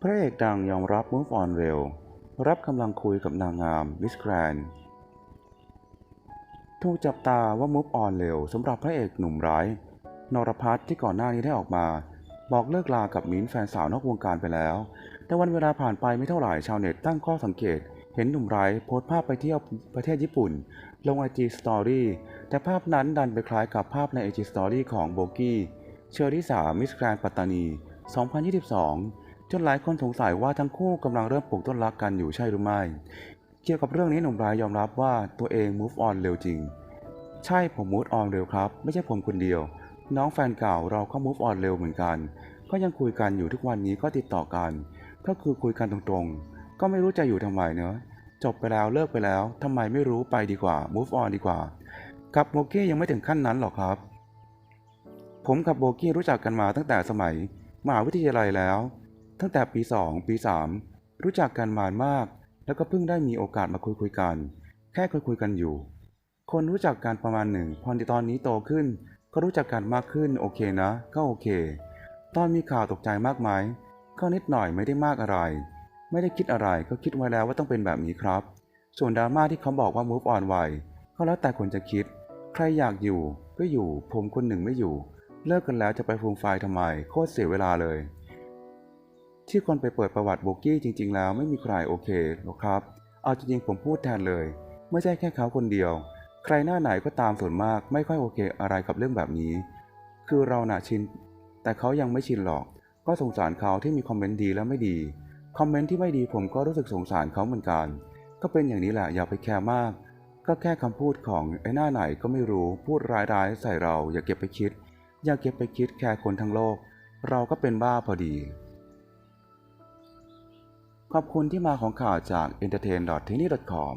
พระเอกดังยอมรับ move on เร็วรับกำลังคุยกับนางงามมิสแกรนถูกจับตาว่า move on เร็วสำหรับพระเอกหนุ่มร้ายนรพัฒน์ที่ก่อนหน้านี้ได้ออกมา บอกเลิกลากับมิ้นแฟนสาวนอกวงการไปแล้ว แต่วันเวลาผ่านไปไม่เท่าไหร่ชาวเน็ตตั้งข้อสังเกต เห็นหนุ่มร้ายโพสต์ภาพไปเที่ยวประเทศญี่ปุ่น ลงไอจีสตอรี่แต่ภาพนั้นดันไปคล้ายกับภาพในไอจีสตอรี่ของโบกี้เชอริสามิสแกรนปัตตานี 2022 จนหลายคนสงสัยว่าทั้งคู่กำลังเริ่มปลูกต้นรักกันอยู่ใช่หรือไม่ เกี่ยวกับเรื่องนี้หนุ่มรายยอมรับว่าตัวเอง move on เร็วจริง ใช่ผม move on เร็วครับ ไม่ใช่ผมคนเดียว น้องแฟนเก่าเราก็ move on เร็วเหมือนกัน ก็ยังคุยกันอยู่ทุกวันนี้ก็ติดต่อกัน ก็คือคุยกันตรงๆ ก็ไม่รู้จะอยู่ทำไมเนอะจบไปแล้วเลิกไปแล้วทำไมไม่รู้ไปดีกว่า move on ดีกว่า กับโบกี้ยังไม่ถึงขั้นนั้นหรอกครับ ผมกับโบกี้รู้จักกันมาตั้งแต่สมัย มหาวิทยาลัยแล้ว ตั้งแต่ปี 2 ปี 3 รู้จักกันมานมาก แล้วก็เพิ่งได้มีโอกาสมาคุยคุยกัน แค่คุยคุยกันอยู่ คนรู้จักกันประมาณหนึ่งพอในตอนนี้โตขึ้น ก็รู้จักกันมากขึ้นโอเคนะ ก็โอเค ตอนมีข่าวตกใจมากไหมก็นิดหน่อยไม่ได้มากอะไร ไม่ได้คิดอะไรก็คิดไว้แล้วว่าต้องเป็นแบบนี้ครับ ส่วนดราม่าที่เขาบอกว่า move on ไวก็แล้วแต่คนจะคิด ใครอยากอยู่ก็อยู่ ผมคนหนึ่งไม่อยู่ เลิกกันแล้วจะไปฟูมไฟล์ทำไม โคตรเสียเวลาเลย ที่คนไปเปิดประวัติโบกี้จริง ๆ แล้วไม่มีใครโอเคหรอกครับ เอาจริงๆผมพูดแทนเลย ไม่ใช่แค่เขาคนเดียว ใครหน้าไหนก็ตามส่วนมากไม่ค่อยโอเคอะไรกับเรื่องแบบนี้ คือเราหนาชิน แต่เขายังไม่ชินหรอก ก็สงสารเขาที่มีคอมเมนต์ดีและไม่ดี คอมเมนต์ที่ไม่ดีผมก็รู้สึกสงสารเขาเหมือนกัน ก็เป็นอย่างนี้แหละอย่าไปแคร์มาก ก็แค่คำพูดของไอ้หน้าไหนก็ไม่รู้พูดร้ายๆใส่เราอย่าเก็บไปคิด อย่าเก็บไปคิดแค่คนทั้งโลก เราก็เป็นบ้าพอดี ขอบคุณที่มาของข่าวจาก entertain.tini.com